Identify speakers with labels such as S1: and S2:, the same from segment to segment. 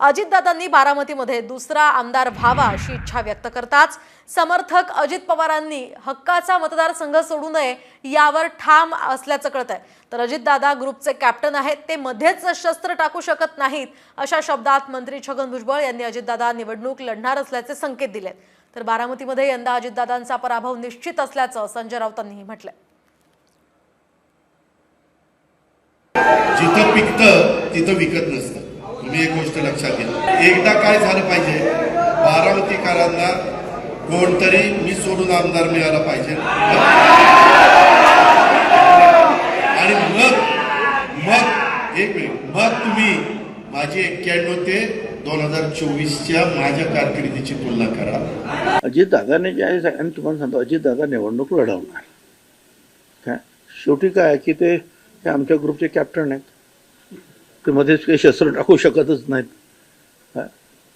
S1: अजितदादांनी बारामतीमध्ये दुसरा आमदार व्हावा अशी इच्छा व्यक्त करताच समर्थक अजित पवारांनी हक्काचा मतदारसंघ सोडू नये यावर ठाम असल्याचं कळत आहे तर अजितदादा ग्रुपचे कॅप्टन आहेत ते मध्येच शस्त्र टाकू शकत नाहीत अशा शब्दात मंत्री छगन भुजबळ यांनी अजितदादा निवडणूक लढणार असल्याचे संकेत दिले तर बारामतीमध्ये यंदा अजितदादांचा पराभव निश्चित असल्याचं संजय राऊतांनीही म्हटलंय.
S2: जिथं पिकतं तिथं विकत नसतं. तुम्ही एक गोष्ट लक्षात घ्या एकदा काय झालं पाहिजे बारामतीकरांना कोणतरी मी सोडून आमदार मिळाला पाहिजे. आणि मग मग एक मिनिट मग तुम्ही माझी एक्क्याण्णव ते दोन हजार चोवीसच्या माझ्या कारकिर्दीची तुलना करा.
S3: अजित दादाने जे आहे आणि तुम्हाला सांगतो अजित दादा निवडणूक लढवणार. काय? शेवटी काय आहे की ते आमच्या ग्रुपचे कॅप्टन आहेत. ते मध्येच काही शस्त्र टाकू शकतच नाहीत.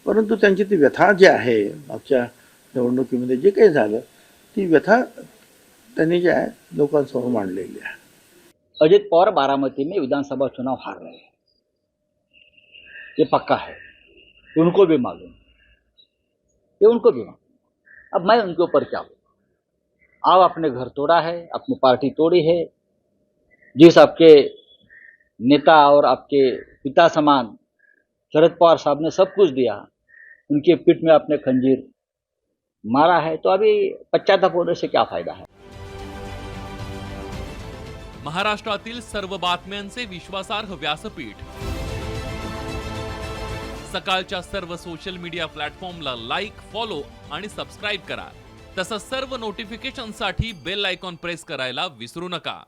S3: परंतु त्यांची ती व्यथा जी आहे मागच्या निवडणुकीमध्ये जे काही झालं ती व्यथा त्यांनी जे आहे लोकांसमोर मांडलेली आहे.
S4: अजित पवार बारामती में विधानसभा चुनाव हार रहे हैं। ये पक्का है। उनको भी मालूम। ये उनको भी मालूम। अब मैं उनके ऊपर क्या बोलूँ? आप आपने घर तोड़ा है अपनी पार्टी तोड़ी है। जिस आपके नेता और आपके पिता समान शरद पवार साहब ने सब कुछ दिया उनके पीठ में आपने खंजीर मारा है तो अभी पश्चाताप होने से क्या फायदा है?
S5: महाराष्ट्रातील सर्व बातम्यांचे विश्वासार्ह व्यासपीठ. सकाळच्या सर्व सोशल मीडिया प्लॅटफॉर्मला लाईक फॉलो आणि सबस्क्राईब करा. तसंच सर्व नोटिफिकेशनसाठी बेल आयकॉन प्रेस करायला विसरू नका.